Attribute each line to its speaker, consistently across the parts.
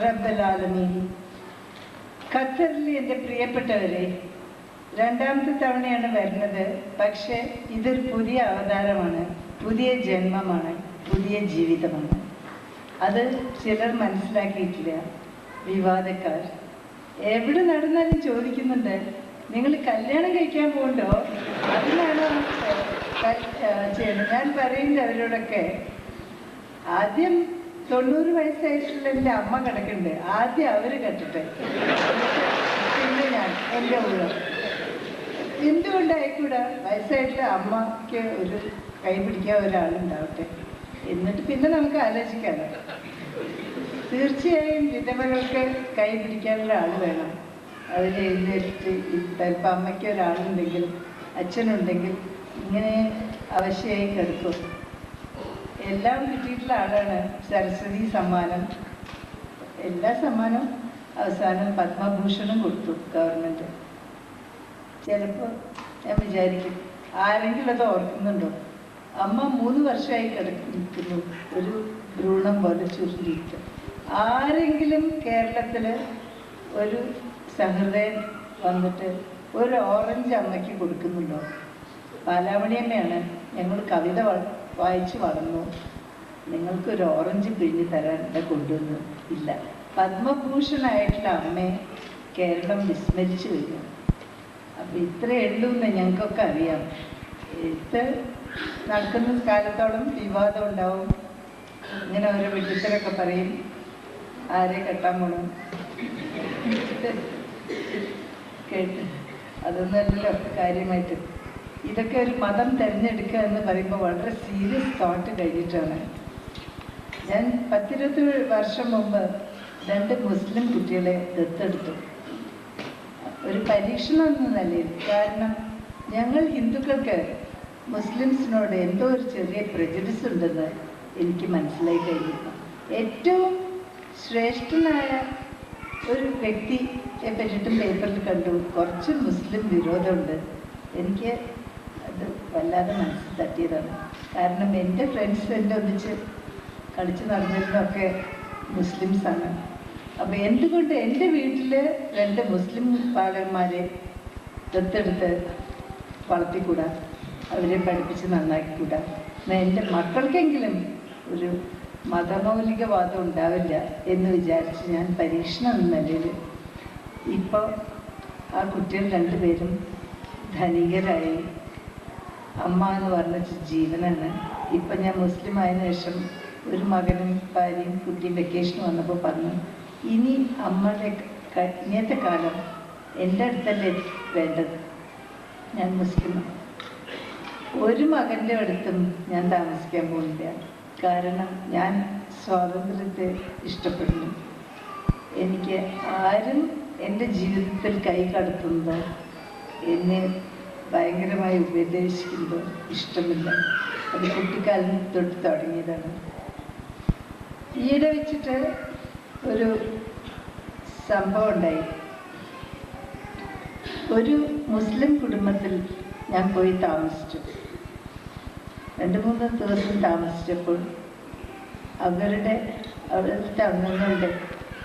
Speaker 1: റബ്ബിൽ ആലമീൻ ഖത്തറിലെ എന്റെ പ്രിയപ്പെട്ടവരെ രണ്ടാമത്തെ തവണയാണ് വരുന്നത്. പക്ഷേ ഇതൊരു പുതിയ അവതാരമാണ്. പുതിയ ജന്മമാണ്. പുതിയ ജീവിതമാണ്. അത് ചിലർ മനസ്സിലാക്കിയിട്ടില്ല. വിവാദക്കാർ. എവിടെ നടന്നാലും ചോദിക്കുന്നുണ്ട്. നിങ്ങൾ കല്യാണം കഴിക്കാൻ പോകണ്ടോ? അതിനാണോ ചെയ്യുന്നത് ഞാൻ പറയുന്നത് അവരോടൊക്കെ ആദ്യം തൊണ്ണൂറ് വയസ്സായിട്ടുള്ള എന്റെ അമ്മ കിടക്കുന്നുണ്ട് ആദ്യം അവർ കെട്ടട്ടെ. പിന്നെ ഞാൻ എന്റെ ഊഴം എന്തുകൊണ്ടായിക്കൂടാ? വയസ്സായിട്ടുള്ള അമ്മയ്ക്ക് ഒരു കൈ പിടിക്കാൻ ഒരാളുണ്ടാവട്ടെ. എന്നിട്ട് പിന്നെ നമുക്ക് ആലോചിക്കാമല്ലോ തീർച്ചയായും വിധവകൾക്ക് കൈ പിടിക്കാനുള്ള ആൾ വേണം. അതിൽ എഴുന്നേറ്റ് ചിലപ്പോൾ അമ്മയ്ക്ക് ഒരാളുണ്ടെങ്കിൽ അച്ഛനുണ്ടെങ്കിൽ ഇങ്ങനെ അവശ്യമായി കിടക്കും. എല്ലാം കിട്ടിയിട്ടുള്ള ആളാണ് സരസ്വതി സമ്മാനം. എല്ലാ സമ്മാനവും അവസാനം പത്മഭൂഷണം കൊടുത്തു ഗവൺമെന്റ് ചിലപ്പോൾ ഞാൻ വിചാരിക്കും ആരെങ്കിലും അത് ഓർക്കുന്നുണ്ടോ? അമ്മ മൂന്ന് വർഷമായി കിടക്കുന്നു ഒരു ഭ്രൂണം പോലെ ചുരുണ്ടിയിട്ട്. ആരെങ്കിലും കേരളത്തിൽ ഒരു സഹൃദയൻ വന്നിട്ട് ഒരു ഓറഞ്ച് അമ്മയ്ക്ക് കൊടുക്കുന്നുണ്ടോ? പാലാമണിയമ്മയാണ് ഞങ്ങൾ കവിത വായിച്ചു വളർന്നു. നിങ്ങൾക്ക് ഒരു ഓറഞ്ച് പിഴിഞ്ഞ് തരാൻ ഇവിടെ കൊണ്ടുവന്നു. ഇല്ല. പത്മഭൂഷണായിട്ടുള്ള അമ്മയെ കേരളം വിസ്മരിച്ചു വരും. അപ്പം ഇത്രയേ ഉള്ളൂ എന്ന് ഞങ്ങൾക്കൊക്കെ അറിയാം. ഇത് നടക്കുന്ന കാലത്തോളം വിവാദം ഉണ്ടാവും. ഇങ്ങനെ ഓരോ വിഡിത്തരൊക്കെ പറയും. ആരെ കെട്ടാൻ പോണം? കേട്ട്. അതൊന്നുമല്ലല്ലോ കാര്യമായിട്ട്. ഇതൊക്കെ ഒരു മതം തിരഞ്ഞെടുക്കുക എന്ന് പറയുമ്പോൾ വളരെ സീരിയസ് തോട്ട് കഴിഞ്ഞിട്ടാണ്. ഞാൻ പത്തിരുപത്തി വർഷം മുമ്പ് രണ്ട് മുസ്ലിം കുട്ടികളെ ദത്തെടുത്തു. ഒരു പരീക്ഷണം എന്ന നിലയിൽ. കാരണം ഞങ്ങൾ ഹിന്ദുക്കൾക്ക് മുസ്ലിംസിനോട് എന്തോ ഒരു ചെറിയ പ്രജഡിസ് ഉണ്ടെന്ന് എനിക്ക് മനസ്സിലായി കഴിഞ്ഞിരുന്നു ഏറ്റവും ശ്രേഷ്ഠനായ ഒരു വ്യക്തിയെ പറ്റിയിട്ടും പേപ്പറിൽ കണ്ടു. കുറച്ച് മുസ്ലിം വിരോധമുണ്ട്. എനിക്ക് വല്ലാതെ മനസ്സിൽ തട്ടിയതാണ്. കാരണം എന്റെ ഫ്രണ്ട്സ് എന്റെ ഒന്നിച്ച് കളിച്ച് നടന്നിരുന്നൊക്കെ മുസ്ലിംസാണ് അപ്പോൾ എന്തുകൊണ്ട് എന്റെ വീട്ടിൽ രണ്ട് മുസ്ലിം പാലന്മാരെ ദത്തെടുത്ത് വളർത്തിക്കൂടാ? അവരെ പഠിപ്പിച്ച് നന്നാക്കിക്കൂടാ? എന്നാൽ എന്റെ മക്കൾക്കെങ്കിലും ഒരു മതമൗലികവാദം ഉണ്ടാവില്ല എന്ന് വിചാരിച്ച് ഞാൻ പരീക്ഷണം എന്ന നിലയിൽ ഇപ്പോൾ ആ കുട്ടികൾ രണ്ടുപേരും ധനികരായി അമ്മ എന്ന് പറഞ്ഞ ജീവനാണ് ഇപ്പം ഞാൻ മുസ്ലിം ആയതിനു ശേഷം ഒരു മകനും ഭാര്യയും കുട്ടിയും വെക്കേഷൻ വന്നപ്പോൾ പറഞ്ഞു ഇനി അമ്മയുടെ ഇങ്ങനത്തെ കാലം എന്റെ അടുത്തല്ലേ വേണ്ടത്? ഞാൻ മുസ്ലിമാണ് ഒരു മകന്റെ അടുത്തും ഞാൻ താമസിക്കാൻ പോകുന്നില്ല. കാരണം ഞാൻ സ്വാതന്ത്ര്യത്തെ ഇഷ്ടപ്പെടുന്നു. എനിക്ക് ആരും എന്റെ ജീവിതത്തിൽ കൈ കടത്തുന്നതോ എന്നെ ഭയങ്കരമായി ഉപദേശിക്കുന്നത് ഇഷ്ടമില്ല. അത് കുട്ടിക്കാലം തൊട്ട് തുടങ്ങിയതാണ്. ഈയിടെ വെച്ചിട്ട് ഒരു സംഭവം ഉണ്ടായി. ഒരു മുസ്ലിം കുടുംബത്തിൽ ഞാൻ പോയി താമസിച്ചു. രണ്ട് മൂന്ന് ദിവസം താമസിച്ചപ്പോൾ അവരുടെ അവരുടെ അംഗങ്ങളുടെ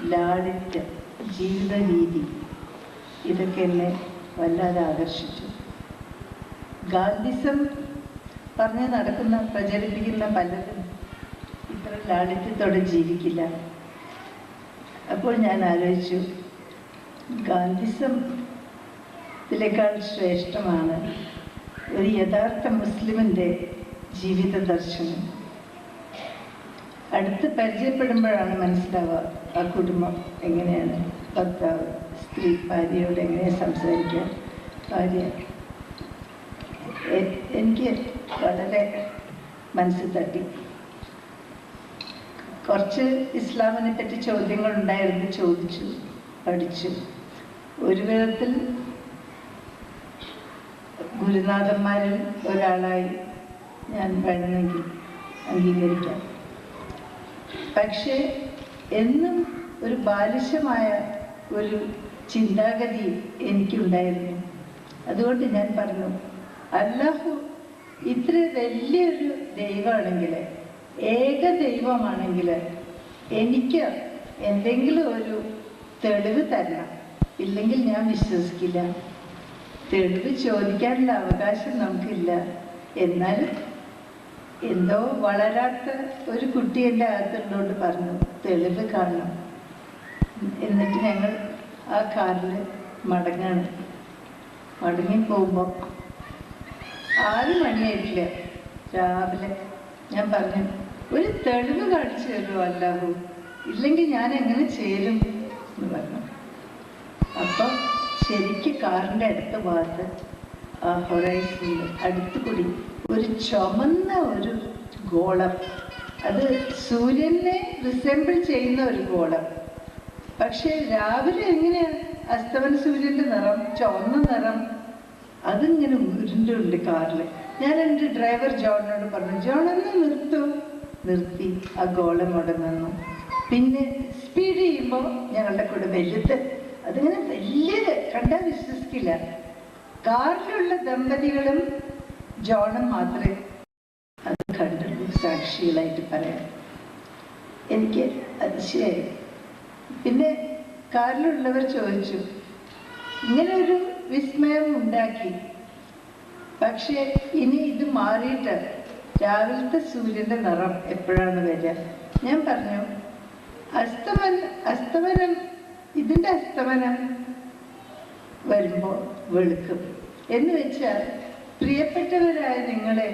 Speaker 1: ലാളിത്യം ജീവിത രീതി ഇതൊക്കെ എന്നെ വല്ലാതെ ആകർഷിച്ചു. ഗാന്ധിസം പറഞ്ഞ് നടക്കുന്ന പ്രചരിപ്പിക്കുന്ന പലരും ഇത്ര ലാളിത്യത്തോടെ ജീവിക്കില്ല. അപ്പോൾ ഞാൻ ആലോചിച്ചു ഗാന്ധിസം ഇതിനേക്കാൾ ശ്രേഷ്ഠമാണ് ഒരു യഥാർത്ഥ മുസ്ലിമിന്റെ ജീവിത ദർശനം. അടുത്ത് പരിചയപ്പെടുമ്പോഴാണ് മനസ്സിലാവുക ആ കുടുംബം എങ്ങനെയാണ് ഭർത്താവ് സ്ത്രീ ഭാര്യയോട് എങ്ങനെയാണ് സംസാരിക്കുക ഭാര്യ എനിക്ക് വളരെ മനസ്സിൽ തട്ടി. കുറച്ച് ഇസ്ലാമിനെ പറ്റി ചോദ്യങ്ങൾ ഉണ്ടായിരുന്നു ചോദിച്ചു പഠിച്ചു. ഒരു വിധത്തിൽ ഗുരുനാഥന്മാരിൽ ഒരാളായി ഞാൻ വേണമെങ്കിൽ അംഗീകരിക്കാം. പക്ഷേ എന്നും ഒരു ബാലിശമായ ഒരു ചിന്താഗതി എനിക്കുണ്ടായിരുന്നു. അതുകൊണ്ട് ഞാൻ പറഞ്ഞു അല്ലാഹു ഇത്ര വലിയൊരു ദൈവമാണെങ്കിൽ ഏക ദൈവമാണെങ്കിൽ എനിക്ക് എന്തെങ്കിലും ഒരു തെളിവ് തരണം. ഇല്ലെങ്കിൽ ഞാൻ വിശ്വസിക്കില്ല. തെളിവ് ചോദിക്കാനുള്ള അവകാശം നമുക്കില്ല. എന്നാൽ എന്തോ വളരാത്ത ഒരു കുട്ടി എന്റെ അകത്തുള്ളതുകൊണ്ട് പറഞ്ഞു തെളിവ് കാണണം. എന്നിട്ട് ഞങ്ങൾ ആ കാറിൽ മടങ്ങാണ്. മടങ്ങി പോകുമ്പോൾ ആറ് മണിയായിട്ടില്ല? രാവിലെ. ഞാൻ പറഞ്ഞു ഒരു തെളിവ് കാണിച്ചു തരുമോ അല്ലാഹു? ഇല്ലെങ്കിൽ ഞാൻ എങ്ങനെ ചേരും എന്ന് പറഞ്ഞു. അപ്പം ശരിക്ക് കാറിന്റെ അടുത്ത ഭാഗത്ത് ആ ഹൊറൈസിന്റെ അടുത്ത് കൂടി ഒരു ചുമന്ന ഒരു ഗോളം. അത് സൂര്യനെ റിസെമ്പിൾ ചെയ്യുന്ന ഒരു ഗോളം. പക്ഷേ രാവിലെ എങ്ങനെയാ അസ്തമന സൂര്യന്റെ നിറം? ചുവന്ന നിറം? അതിങ്ങനെ ഉരുണ്ടുണ്ട് കാറിൽ ഞാൻ എന്റെ ഡ്രൈവർ ജോണിനോട് പറഞ്ഞു ജോൺ ഒന്ന് നിർത്തൂ. നിർത്തി ആ ഗോളം അവിടെ നിന്നു. പിന്നെ സ്പീഡ് ചെയ്യുമ്പോൾ ഞങ്ങളുടെ കൂടെ വലുത്. അതിങ്ങനെ വലിയത് കണ്ടാൽ വിശ്വസിക്കില്ല. കാറിലുള്ള ദമ്പതികളും ജോണും മാത്രമേ അത് കണ്ടുള്ളൂ സാക്ഷികളായിട്ട് പറയാം. എനിക്ക് അതിശയായി. പിന്നെ കാറിലുള്ളവർ ചോദിച്ചു ഇങ്ങനെ ഒരു വിസ്മയം ഉണ്ടാക്കി. പക്ഷേ ഇനി ഇത് മാറിയിട്ട് രാവിലത്തെ സൂര്യന്റെ നിറം എപ്പോഴാണ് വരിക? ഞാൻ പറഞ്ഞു അസ്തമൻ അസ്തമനം ഇതിന്റെ അസ്തമനം വരുമ്പോൾ വെളുക്കും. എന്ന് വെച്ചാൽ പ്രിയപ്പെട്ടവരായ നിങ്ങളെ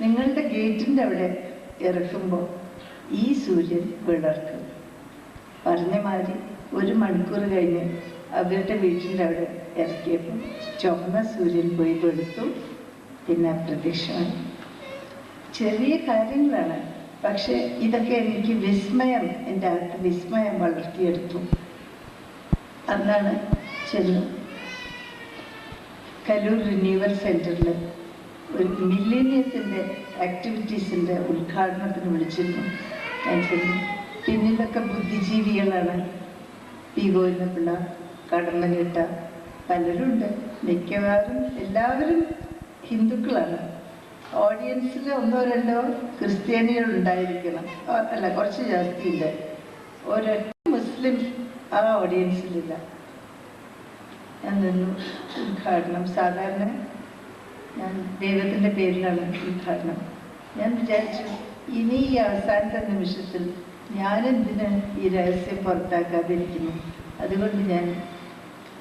Speaker 1: നിങ്ങളുടെ ഗേറ്റിന്റെ അവിടെ ഇറക്കുമ്പോൾ ഈ സൂര്യൻ വിളർക്കും. പറഞ്ഞ മാതിരി ഒരു മണിക്കൂർ കഴിഞ്ഞ് അവരുടെ വീട്ടിന്റെ അവിടെ ഇറക്കിയപ്പോൾ ചുമന്ന സൂര്യൻ പോയി കൊടുത്തു പിന്നെ അപ്രത്യക്ഷമായി ചെറിയ കാര്യങ്ങളാണ്. പക്ഷെ ഇതൊക്കെ എനിക്ക് വിസ്മയം എന്റെ അകത്ത് വിസ്മയം വളർത്തിയെടുത്തു. അന്നാണ് ചെന്നു കലൂർ റിന്യൂവൽ സെന്ററിൽ ഒരു മില്ലേനിയത്തിന്റെ ആക്ടിവിറ്റീസിന്റെ ഉദ്ഘാടനത്തിന് വിളിച്ചിരുന്നു. ഞാൻ ചെന്നു. പിന്നിലൊക്കെ ബുദ്ധിജീവികളാണ്. പി ഗോവിന്ദപിള്ള കടമ്മനിട്ട പലരുണ്ട്. മിക്കവാറും എല്ലാവരും ഹിന്ദുക്കളാണ്. ഓഡിയൻസിൽ ഒന്നോ രണ്ടോ ക്രിസ്ത്യാനികൾ ഉണ്ടായിരിക്കണം അല്ല കുറച്ച് ജാസ്തിയില്ല ഒരൊറ്റ മുസ്ലിം ആ ഓഡിയൻസിലില്ല ഞാൻ നിന്നു ഉദ്ഘാടനം. സാധാരണ ഞാൻ ദൈവത്തിന്റെ പേരിലാണ് ഉദ്ഘാടനം. ഞാൻ വിചാരിച്ചു ഇനി ഈ അവസാനത്തെ നിമിഷത്തിൽ ഞാനെന്തിന് ഈ രഹസ്യം പുറത്താക്കാതിരിക്കുന്നു അതുകൊണ്ട് ഞാൻ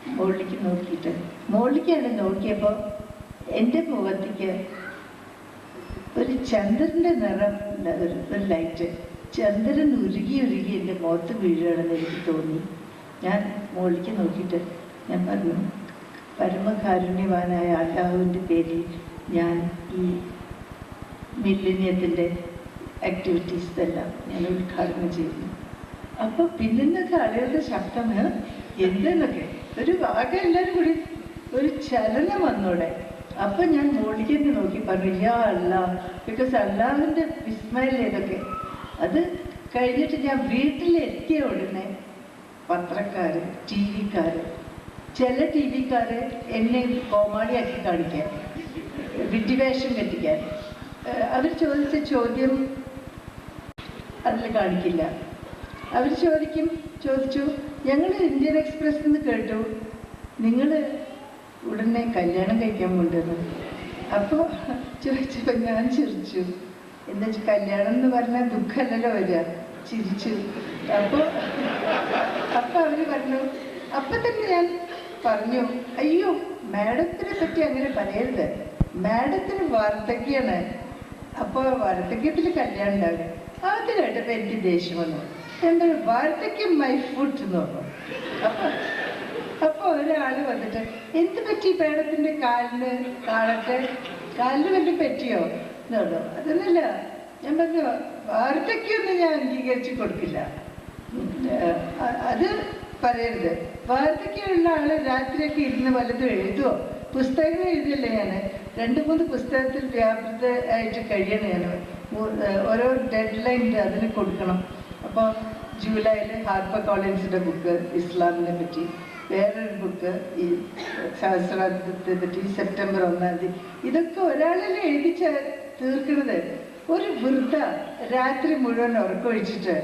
Speaker 1: മുകളിലേക്ക് നോക്കിയിട്ട്. മുകളിലേക്ക് അവിടെ നോക്കിയപ്പോൾ എന്റെ മുഖത്തേക്ക് ഒരു ചന്ദ്രന്റെ നിറം ഒരു ലൈറ്റ് ചന്ദ്രൻ ഉരുകി ഉരുകി എന്റെ മുഖത്ത് വീഴുകയാണെന്ന് എനിക്ക് തോന്നി. ഞാൻ മുകളിലേക്ക് നോക്കിയിട്ട് ഞാൻ പറഞ്ഞു പരമകാരുണ്യവാനായ അള്ളാഹുവിന്റെ പേരിൽ ഞാൻ ഈ മില്ലിനിയത്തിന്റെ ആക്ടിവിറ്റീസ് എല്ലാം ഞാൻ ഉദ്ഘാടനം ചെയ്യുന്നു. അപ്പോൾ പിന്നിന്നൊക്കെ ആളുകളുടെ ശബ്ദം എന്തെന്നൊക്കെ? ഒരു ആകെ എല്ലാവരും കൂടി ഒരു ചലനം വന്നോടെ. അപ്പൊ ഞാൻ മോളിലേക്ക് നോക്കി പറഞ്ഞു യാ അല്ല ബിക്കോസ് അല്ലാഹുവിന്റെ വിസ്മയല്ലേ ഇതൊക്കെ അത് കഴിഞ്ഞിട്ട് ഞാൻ വീട്ടിലെത്തിയ ഉടനെ പത്രക്കാര് ടി വിക്കാര് ചില ടി വിക്കാര് എന്നെ കോമാളിയാക്കി കാണിക്കാൻ വിഡ്ഢിവേഷം കെട്ടിക്കാൻ. അവർ ചോദിച്ച ചോദ്യം അതിൽ കാണിക്കില്ല. അവർ ചോദിക്കും ചോദിച്ചു ഞങ്ങൾ ഇന്ത്യൻ എക്സ്പ്രസ് എന്ന് കേട്ടു. നിങ്ങൾ ഉടനെ കല്യാണം കഴിക്കാൻ കൊണ്ടുവന്നു. അപ്പോൾ ചോദിച്ചപ്പോൾ ഞാൻ ചിരിച്ചു. എന്താ വെച്ചാൽ കല്യാണം എന്ന് പറഞ്ഞാൽ ദുഃഖമല്ലല്ലോ വരിക. ചിരിച്ചു. അപ്പോൾ അപ്പോൾ അവർ പറഞ്ഞു അപ്പം തന്നെ ഞാൻ പറഞ്ഞു അയ്യോ മാഡത്തിനെ പറ്റി അങ്ങനെ പറയരുത്. മാഡത്തിന് വാർദ്ധക്യാണ് അപ്പോൾ വാർദ്ധക്യത്തിൽ കല്യാണം ഉണ്ടാവില്ല? അത് കേട്ടപ്പോൾ എനിക്ക് ദേഷ്യം വന്നു. എന്താണ് വാർദ്ധക്യം മൈ ഫുഡ് എന്ന് പറഞ്ഞു. അപ്പോൾ ഒരാൾ വന്നിട്ട് എന്ത് പറ്റി പേടത്തിന്റെ കാലിന് കാണട്ടെ കാലിന് വല്ല പറ്റിയോ? എന്ന് പറഞ്ഞു. അതൊന്നുമില്ല. ഞാൻ പറഞ്ഞു വാർദ്ധക്യമൊന്നും ഞാൻ അംഗീകരിച്ച് കൊടുക്കില്ല. അത് പറയരുത്. വാർദ്ധക്യമുള്ള ആൾ രാത്രിയൊക്കെ ഇരുന്ന് വല്ലതും എഴുതുമോ പുസ്തകങ്ങൾ എഴുതിയല്ലേ ഞാൻ രണ്ട് മൂന്ന് പുസ്തകത്തിൽ വ്യാപൃത ആയിട്ട് കഴിയണം ഞാൻ ഓരോ ഡെഡ് ലൈൻ അതിന് കൊടുക്കണം. അപ്പോൾ ജൂലൈയിൽ ഹാർപ്പർ കോളേജിന്റെ ബുക്ക് ഇസ്ലാമിനെ പറ്റി. വേറൊരു ബുക്ക് ഈ സഹസ്രാബ്ദത്തെ പറ്റി സെപ്റ്റംബർ ഒന്നാം തീയതി. ഇതൊക്കെ ഒരാളിൽ എഴുതി തീർക്കുന്നത് ഒരു വൃദ്ധ രാത്രി മുഴുവൻ ഉറക്കമൊഴിച്ചിട്ട്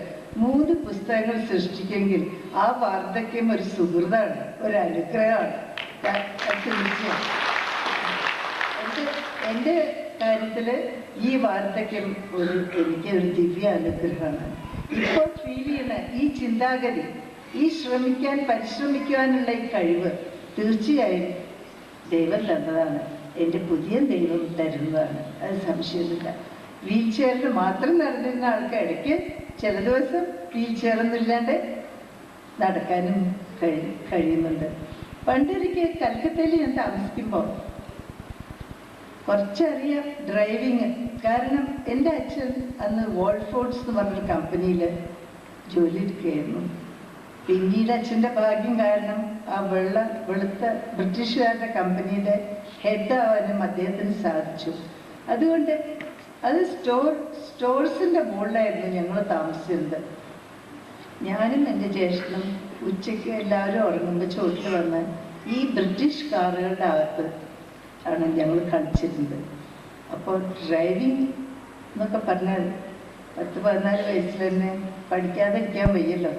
Speaker 1: മൂന്ന് പുസ്തകങ്ങൾ സൃഷ്ടിക്കെങ്കിൽ ആ വാർദ്ധക്യം ഒരു സുഹൃതാണ് ഒരു അനുഗ്രഹമാണ്. തീർച്ചയാണ് എന്റെ- കാര്യത്തിൽ ഈ വാർദ്ധക്യം ഒരു എനിക്ക് ഒരു ദിവ്യ അനുഗ്രഹമാണ്. ഇപ്പോൾ ഫീൽ ചെയ്യുന്ന ഈ ചിന്താഗതി ഈ ശ്രമിക്കാൻ പരിശ്രമിക്കുവാനുള്ള ഈ കഴിവ് തീർച്ചയായും ദൈവം തന്നതാണ്. എന്റെ പുതിയ ദൈവം തരുന്നതാണ്. അത് സംശയമില്ല. വീൽ ചെയറിൽ മാത്രം നടന്നിരുന്ന ആൾക്ക് ഇടയ്ക്ക് ചില ദിവസം വീൽ ചെയറൊന്നുമില്ലാണ്ട് നടക്കാനും കഴി കഴിയുന്നുണ്ട്. പണ്ടൊരിക്കൽ കൽക്കത്തയിൽ ഞാൻ താമസിക്കുമ്പോൾ കുറച്ചറിയാം ഡ്രൈവിങ് കാരണം എന്റെ അച്ഛൻ അന്ന് വോൾഫോർഡ്സ് എന്ന് പറഞ്ഞൊരു കമ്പനിയിൽ ജോലി എടുക്കുകയായിരുന്നു പിന്നീട് അച്ഛന്റെ ഭാഗ്യം കാരണം ആ വെള്ള വെളുത്ത ബ്രിട്ടീഷുകാരുടെ കമ്പനിയുടെ ഹെഡ് ആവാനും അദ്ദേഹത്തിന് സാധിച്ചു. അതുകൊണ്ട് അത് സ്റ്റോർ സ്റ്റോഴ്സിന്റെ മുകളിലായിരുന്നു ഞങ്ങൾ താമസിച്ചിരുന്നത്. ഞാനും എന്റെ ജ്യേഷ്ഠനും ഉച്ചയ്ക്ക് എല്ലാവരും ഉറങ്ങുമ്പോൾ ചോട്ടിൽ വന്ന് ഈ ബ്രിട്ടീഷ് കാറുകളുടെ അകത്ത് ആണ് ഞങ്ങൾ കളിച്ചിരുന്നത് അപ്പോൾ ഡ്രൈവിംഗ് എന്നൊക്കെ പറഞ്ഞാൽ പത്ത് പതിനാല് വയസ്സിൽ തന്നെ പഠിക്കാതെ ഇരിക്കാൻ വയ്യല്ലോ.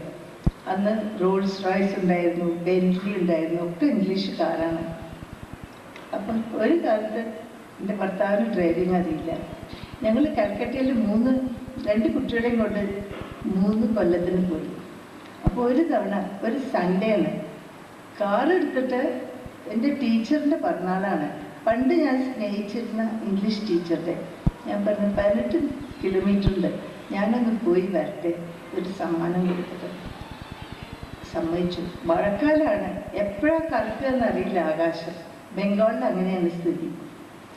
Speaker 1: അന്ന് റോൾസ് റോയ്സ് ഉണ്ടായിരുന്നു ബെൻലി ഉണ്ടായിരുന്നു ഒക്കെ ഇംഗ്ലീഷ് കാറാണ് അപ്പം ഒരു കാലത്ത് എന്റെ ഭർത്താവിന് ഡ്രൈവിംഗ് അറിയില്ല. ഞങ്ങൾ കൽക്കട്ടയിൽ മൂന്ന് രണ്ട് കുട്ടികളെയും കൊണ്ട് മൂന്ന് കൊല്ലത്തിന് പോയി. അപ്പോൾ ഒരു തവണ ഒരു സൺഡേ ആണ്. കാർ എടുത്തിട്ട് എന്റെ ടീച്ചറിന്റെ പിറന്നാളാണ്. പണ്ട് ഞാൻ സ്നേഹിച്ചിരുന്ന ഇംഗ്ലീഷ് ടീച്ചറുടെ ഞാൻ പറഞ്ഞു പതിനെട്ട് കിലോമീറ്റർ ഉണ്ട്. ഞാനൊന്ന് പോയി വരട്ടെ ഒരു സമ്മാനം കൊടുത്തത് സമ്മതിച്ചു. മഴക്കാലാണ്. എപ്പോഴാണ് എന്ന് അറിയില്ല ആകാശം. ബംഗാളിൽ അങ്ങനെയാണ് സ്ഥിതി.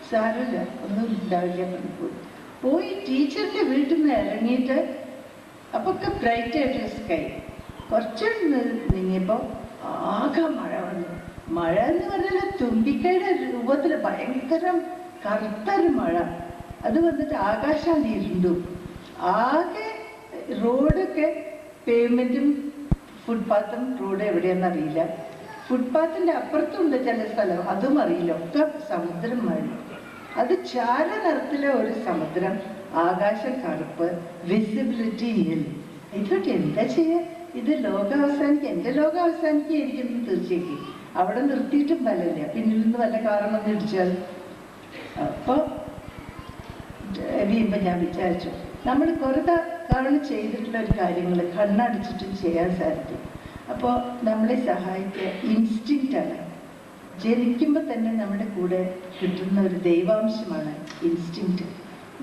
Speaker 1: സാരമില്ല ഒന്നും ഉണ്ടാവില്ല പറഞ്ഞു പോയി പോയി ടീച്ചറിന്റെ വീട്ടിൽ നിന്ന് ഇറങ്ങിയിട്ട് അപ്പൊ ഒക്കെ ബ്രൈറ്റ് ആയിട്ട് സ്കൈ കുറച്ച് നീങ്ങിയപ്പോൾ ആകെ മഴ മഴ എന്ന് പറഞ്ഞാൽ തുമ്പിക്കയുടെ രൂപത്തിൽ ഭയങ്കര കറുത്തൊരു മഴ. അത് വന്നിട്ട് ആകാശം ഇരുണ്ടു ആകെ റോഡൊക്കെ പേയ്മെന്റും ഫുട്പാത്തും റോഡ് എവിടെയാണെന്ന് അറിയില്ല. ഫുട്പാത്തിന്റെ അപ്പുറത്തുണ്ട് ചില സ്ഥലം. അതും അറിയില്ല. ഒക്കെ സമുദ്രം മഴ. അത് ചാര നിറത്തിലെ ഒരു സമുദ്രം. ആകാശ കറുപ്പ് വിസിബിലിറ്റി ഇല്ല എന്താ ചെയ്യുക ഇത് ലോകം അവസാനിക്കുക എന്റെ ലോകം തീർച്ചയായിട്ടും. തീർച്ചയായും അവിടെ നിർത്തിയിട്ടും ഫലമില്ല പിന്നിൽ നിന്ന് വല്ല കാരണം ഇടിച്ചാൽ. അപ്പോൾ വീമ്പ ഞാൻ വിചാരിച്ചു. നമ്മൾ കുറേ തവണ ചെയ്തിട്ടുള്ള ഒരു കാര്യങ്ങൾ കണ്ണടിച്ചിട്ടും ചെയ്യാൻ സാധിക്കും. അപ്പോൾ നമ്മളെ സഹായിക്കുക ഇൻസ്റ്റിങ്റ്റ് ആണ്. ജനിക്കുമ്പോൾ തന്നെ നമ്മുടെ കൂടെ കിട്ടുന്ന ഒരു ദൈവാംശമാണ് ഇൻസ്റ്റിങ്റ്റ്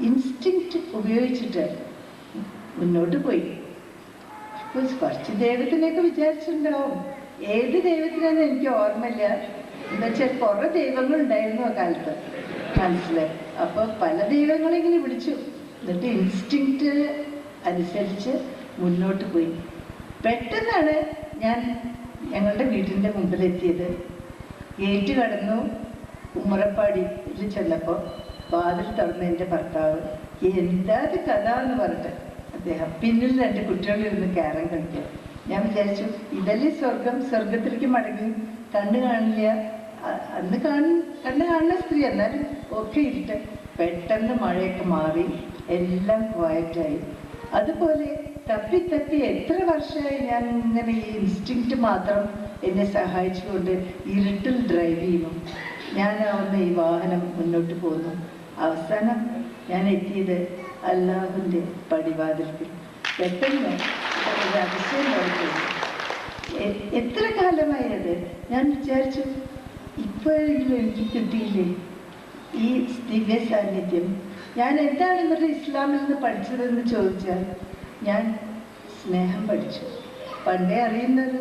Speaker 1: ഇൻസ്റ്റിങ്റ്റ് ഉപയോഗിച്ചിട്ട് മുന്നോട്ട് പോയി. കുറച്ച് ദൈവത്തിനെയൊക്കെ വിചാരിച്ചിട്ടുണ്ടാവും. ഏത് ദൈവത്തിനാന്ന് എനിക്ക് ഓർമ്മയില്ല. എന്നുവെച്ചാൽ കുറെ ദൈവങ്ങൾ ഉണ്ടായിരുന്നു ആ കാലത്ത്. മനസ്സിലായി? അപ്പോൾ പല ദൈവങ്ങളെ ഇങ്ങനെ വിളിച്ചു. എന്നിട്ട് ഇൻസ്റ്റിങ്ക്റ്റ് അനുസരിച്ച് മുന്നോട്ട് പോയി. പെട്ടെന്നാണ് ഞാൻ ഞങ്ങളുടെ വീടിന്റെ മുമ്പിലെത്തിയത്. ഗേറ്റ് കടന്നു ഉമ്മറപ്പാടിയിൽ ചെന്നപ്പോൾ വാതിൽ തുറന്ന എന്റെ ഭർത്താവ് എന്താ കഥ? എന്ന് പറഞ്ഞിട്ട് അദ്ദേഹം പിന്നിൽ രണ്ട് കുട്ടികളിരുന്ന് കയറാൻ കളിക്കുക ഞാൻ വിചാരിച്ചു ഇതല്ലേ സ്വർഗം? സ്വർഗത്തിലേക്ക് മടങ്ങി. കണ്ണ് കാണില്ല. അന്ന് കാണും കണ്ണ് കാണുന്ന സ്ത്രീ എന്നാലും ഒക്കെ ഇരുട്ട് പെട്ടെന്ന് മഴയൊക്കെ മാറി എല്ലാം ക്വയറ്റായി അതുപോലെ തപ്പി തപ്പി എത്ര വർഷമായി ഞാൻ ഇങ്ങനെ ഈ ഇൻസ്റ്റിങ്ക്റ്റ് മാത്രം എന്നെ സഹായിച്ചുകൊണ്ട് ഇരുട്ടിൽ ഡ്രൈവ് ചെയ്യുന്നു. ഞാനാവുന്ന ഈ വാഹനം മുന്നോട്ട് പോകുന്നു. അവസാനം ഞാൻ എത്തിയത് അല്ലാഹുവിന്റെ പടിവാതിൽക്കൽ. പെട്ടെന്ന് ഒരു അതിശയം പോലെ എത്ര കാലമായി അത് ഞാൻ വിചാരിച്ചു ഇപ്പോഴെങ്കിലും എനിക്ക് കിട്ടിയില്ലേ ഈ ദിവ്യ സാന്നിധ്യം. ഞാൻ എന്താണ് ഇവരുടെ ഇസ്ലാമിൽ നിന്ന് പഠിച്ചതെന്ന് ചോദിച്ചാൽ ഞാൻ സ്നേഹം പഠിച്ചു. പണ്ടേ അറിയുന്നൊരു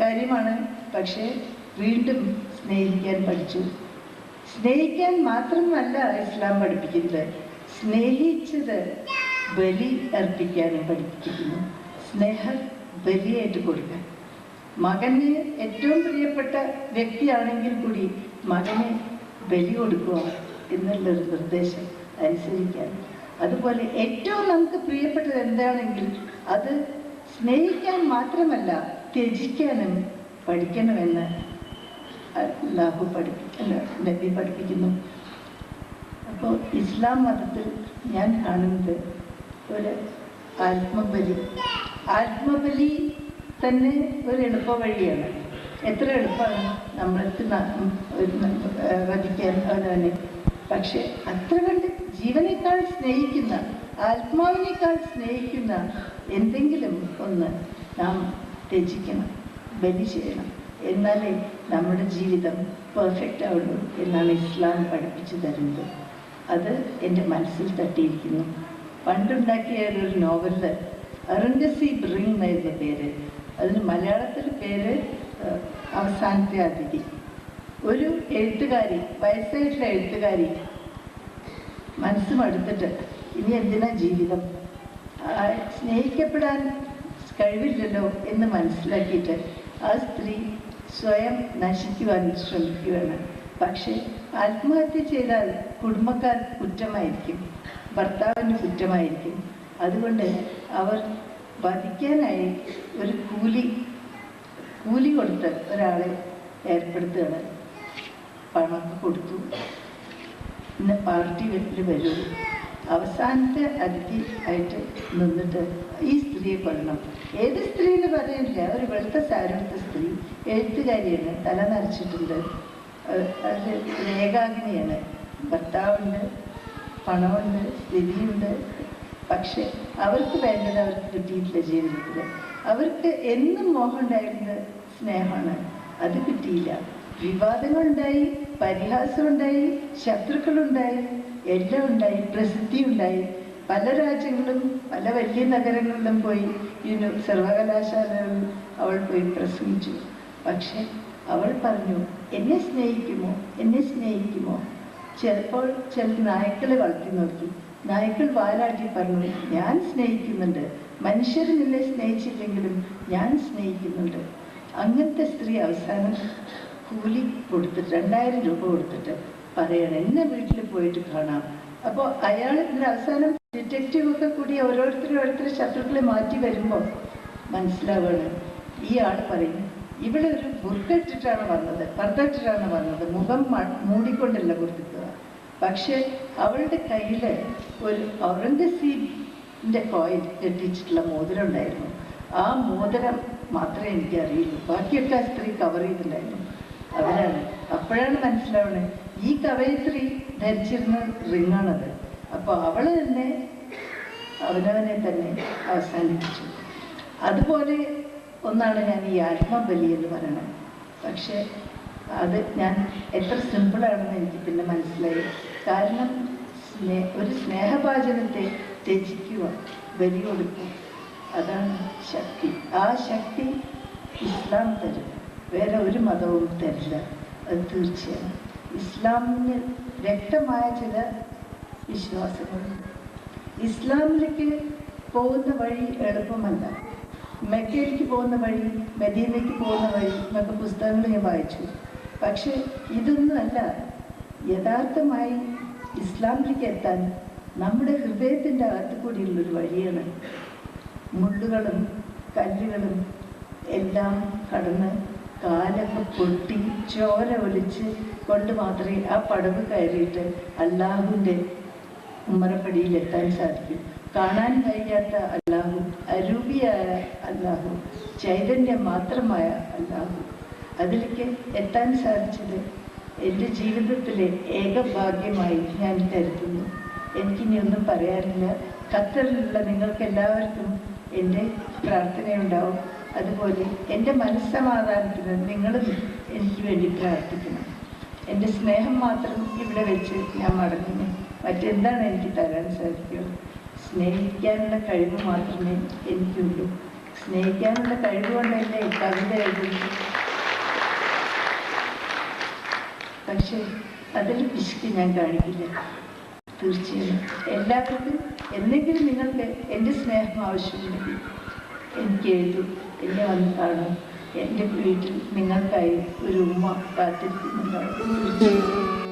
Speaker 1: കാര്യമാണ് പക്ഷേ വീണ്ടും സ്നേഹിക്കാൻ പഠിച്ചു. സ്നേഹിക്കാൻ മാത്രമല്ല ഇസ്ലാം പഠിപ്പിക്കുന്നത്. സ്നേഹിച്ചത് ബലി അർപ്പിക്കാനും പഠിപ്പിക്കുന്നു. സ്നേഹം ബലിയായിട്ട് കൊടുക്കാൻ. മകന് ഏറ്റവും പ്രിയപ്പെട്ട വ്യക്തിയാണെങ്കിൽ കൂടി മകന് ബലി കൊടുക്കുക എന്നുള്ളൊരു നിർദ്ദേശം അനുസരിക്കാൻ അതുപോലെ ഏറ്റവും നമുക്ക് പ്രിയപ്പെട്ടത് എന്താണെങ്കിൽ അത് സ്നേഹിക്കാൻ മാത്രമല്ല ത്യജിക്കാനും പഠിക്കണമെന്ന് അല്ലാഹു പഠിപ്പിക്കുന്ന നബി പഠിപ്പിക്കുന്നു. അപ്പോൾ ഇസ്ലാം മതത്തിൽ ഞാൻ കാണുന്നത് ഒരു ആത്മബലി ആത്മബലി തന്നെ ഒരു എളുപ്പ വഴിയാണ്. എത്ര എളുപ്പമാണ് നമ്മൾക്ക് വധിക്കാൻ അവനവനെ. പക്ഷെ അത്ര കണ്ട് ജീവനേക്കാൾ സ്നേഹിക്കുന്ന ആത്മാവിനേക്കാൾ സ്നേഹിക്കുന്ന എന്തെങ്കിലും ഒന്ന് നാം രചിക്കണം ബലി ചെയ്യണം. എന്നാലേ നമ്മുടെ ജീവിതം പെർഫെക്റ്റ് ആവുള്ളൂ എന്നാണ് ഇസ്ലാം പഠിപ്പിച്ചു തരുന്നത്. അത് എന്റെ മനസ്സിൽ തട്ടിയിരിക്കുന്നു. പണ്ടുണ്ടാക്കിയ ഒരു നോവലിൽ അറുങ്കസി ബ്രിങ് എന്നായിരുന്നു പേര്. അതിന് മലയാളത്തിൽ പേര് അവസാനത്തെ അതിഥി ഒരു എഴുത്തുകാരി വയസ്സായിട്ടുള്ള എഴുത്തുകാരി മനസ്സ് മടുത്തിട്ട് ഇനി എന്തിനാ ജീവിതം? സ്നേഹിക്കപ്പെടാൻ കഴിവില്ലല്ലോ എന്ന് മനസ്സിലാക്കിയിട്ട് ആ സ്ത്രീ സ്വയം നശിക്കുവാൻ ശ്രമിക്കുകയാണ്. പക്ഷേ ആത്മഹത്യ ചെയ്താൽ കുടുംബക്കാർ കുറ്റമായിരിക്കും ഭർത്താവിന് കുറ്റമായിരിക്കും. അതുകൊണ്ട് അവർ വധിക്കാനായി ഒരു കൂലി കൂലി കൊടുത്ത് ഒരാളെ ഏർപ്പെടുത്തുകയാണ്. പണമൊക്കെ കൊടുത്തു. ഇന്ന് പാർട്ടി വീട്ടിൽ വരൂ. അവസാനത്തെ അതിഥി ആയിട്ട് നിന്നിട്ട് ഈ സ്ത്രീയെ കൊല്ലണം. ഏത് സ്ത്രീ എന്ന് പറയുന്നില്ല ഒരു വെളുത്ത സാരടുത്ത സ്ത്രീ എഴുത്തുകാരിയാണ് തല നരച്ചിട്ടുണ്ട്. അത് രേഖാഗ്നിയാണ്. ഭർത്താവുണ്ട് പണമുണ്ട് സ്ഥിതിയുണ്ട് പക്ഷെ അവർക്ക് വേണ്ടത് അവർക്ക് കിട്ടിയിട്ടില്ല ജീവിതത്തിൽ അവർക്ക് എന്നും മോഹം ഉണ്ടായിരുന്നത് സ്നേഹമാണ്. അത് കിട്ടിയില്ല. വിവാദങ്ങളുണ്ടായി പരിഹാസമുണ്ടായി ശത്രുക്കളുണ്ടായി എല്ലാം ഉണ്ടായി പ്രസിദ്ധി ഉണ്ടായി പല രാജ്യങ്ങളും പല വലിയ നഗരങ്ങളിലും പോയി ഇതിനു സർവകലാശാലകളിൽ അവൾ പോയി പ്രസംഗിച്ചു. പക്ഷെ അവൾ പറഞ്ഞു എന്നെ സ്നേഹിക്കുമോ? എന്നെ സ്നേഹിക്കുമോ? ചിലപ്പോൾ ചില നായ്ക്കളെ വളർത്തി നോക്കി. നായ്ക്കൾ വാലാട്ടി പറഞ്ഞു ഞാൻ സ്നേഹിക്കുന്നുണ്ട്. മനുഷ്യർ നിന്നെ സ്നേഹിച്ചില്ലെങ്കിലും ഞാൻ സ്നേഹിക്കുന്നുണ്ട്. അങ്ങനത്തെ സ്ത്രീ അവസാനം കൂലി കൊടുത്തിട്ട് രണ്ടായിരം രൂപ കൊടുത്തിട്ട് പറയണം എന്നെ വീട്ടിൽ പോയിട്ട് കാണാം. അപ്പോൾ അയാൾ ഇതിന്റെ അവസാനം ഡിറ്റക്റ്റീവ് ഒക്കെ കൂടി ഓരോരുത്തരും ഓരോരുത്തർ ശത്രുക്കളെ മാറ്റി വരുമ്പോൾ മനസ്സിലാവുകയാണ് ഈ ആൾ പറയും ഇവിടെ ഒരു ബുർക്ക ഇട്ടിട്ടാണ് വന്നത് പർദ്ദ വന്നത് മുഖം മൂടിക്കൊണ്ടല്ല കൊടുക്കുക പക്ഷെ അവളുടെ കയ്യിൽ ഒരു ഔറംഗസീബിന്റെ കോയിൽ എത്തിച്ചിട്ടുള്ള മോതിരം ഉണ്ടായിരുന്നു. ആ മോതിരം മാത്രമേ എനിക്ക് അറിയുള്ളൂ ബാക്കിയൊക്കെ ആ സ്ത്രീ കവർ ചെയ്തിട്ടുണ്ടായിരുന്നു. അവരാണ് അപ്പോഴാണ് മനസ്സിലാവുന്നത് ഈ കവയിത്രി ധരിച്ചിരുന്ന റിങ്ങാണത് അപ്പോൾ അവൾ തന്നെ അവനവനെ തന്നെ അവസാനിപ്പിച്ചു. അതുപോലെ ഒന്നാണ് ഞാൻ ഈ ആത്മബലി എന്ന് പറയുന്നത് പക്ഷേ അത് ഞാൻ എത്ര സിമ്പിളാണെന്ന് എനിക്ക് പിന്നെ മനസ്സിലായി. കാരണം ഒരു സ്നേഹപാചകത്തെ ത്യജിക്കുക ബലി കൊടുക്കുക അതാണ് ശക്തി. ആ ശക്തി ഇസ്ലാം തരും. വേറെ ഒരു മതവും തരില്ല. അത് തീർച്ചയാണ്. ഇസ്ലാമിന് വ്യക്തമായ ചില വിശ്വാസങ്ങളുണ്ട്. ഇസ്ലാമിലേക്ക് പോകുന്ന വഴി എളുപ്പമല്ല. മെക്കയിലേക്ക് പോകുന്ന വഴി മദീനയ്ക്ക് പോകുന്ന വഴി എന്നൊക്കെ പുസ്തകങ്ങൾ ഞാൻ വായിച്ചു. പക്ഷേ ഇതൊന്നുമല്ല യഥാർത്ഥമായി ഇസ്ലാമിലേക്ക് എത്താൻ നമ്മുടെ ഹൃദയത്തിന്റെ അകത്ത് കൂടിയുള്ളൊരു വഴിയാണ് മുള്ളുകളും കല്ലുകളും എല്ലാം കടന്ന് കാലൊക്കെ പൊട്ടി ചോര ഒലിച്ച് കൊണ്ട് മാത്രമേ ആ പടവ് കയറിയിട്ട് അള്ളാഹുവിന്റെ ഉമ്മറപ്പടിയിൽ എത്താൻ സാധിക്കും. കാണാൻ കഴിയാത്ത അല്ലാഹു അരൂപിയായ അല്ലാഹു ചൈതന്യം മാത്രമായ അല്ലാഹു. അതിലേക്ക് എത്താൻ സാധിച്ചത് എന്റെ ജീവിതത്തിലെ ഏക ഭാഗ്യമായി ഞാൻ കരുതുന്നു. എനിക്കിനി ഒന്നും പറയാനില്ല. ഖത്തറിലുള്ള നിങ്ങൾക്ക് എല്ലാവർക്കും എന്റെ പ്രാർത്ഥനയുണ്ടാവും. അതുപോലെ എന്റെ മനസ്സമാധാനത്തിന് നിങ്ങളും എനിക്ക് വേണ്ടി പ്രാർത്ഥിക്കണം. എന്റെ സ്നേഹം മാത്രം ഇവിടെ വെച്ച് ഞാൻ മടങ്ങുന്നു. മറ്റെന്താണ് എനിക്ക് തരാൻ സാധിക്കുക? സ്നേഹിക്കാനുള്ള കഴിവ് മാത്രമേ എനിക്കുള്ളൂ. സ്നേഹിക്കാനുള്ള കഴിവ് കൊണ്ടല്ലേ കവിത എഴുതുന്നത് പക്ഷേ അതിൽ പിശുക്ക് ഞാൻ കാണിക്കില്ല. തീർച്ചയായും. എല്ലാവർക്കും എന്തെങ്കിലും നിങ്ങൾക്ക് എന്റെ സ്നേഹം ആവശ്യമുണ്ടെങ്കിൽ എനിക്ക് എഴുതും എന്നെ വന്ന് കാണും. എന്റെ വീട്ടിൽ നിങ്ങൾക്കായി ഒരു ഉമ്മ കാത്തിരിക്കുന്നുണ്ടാവും തീർച്ചയായും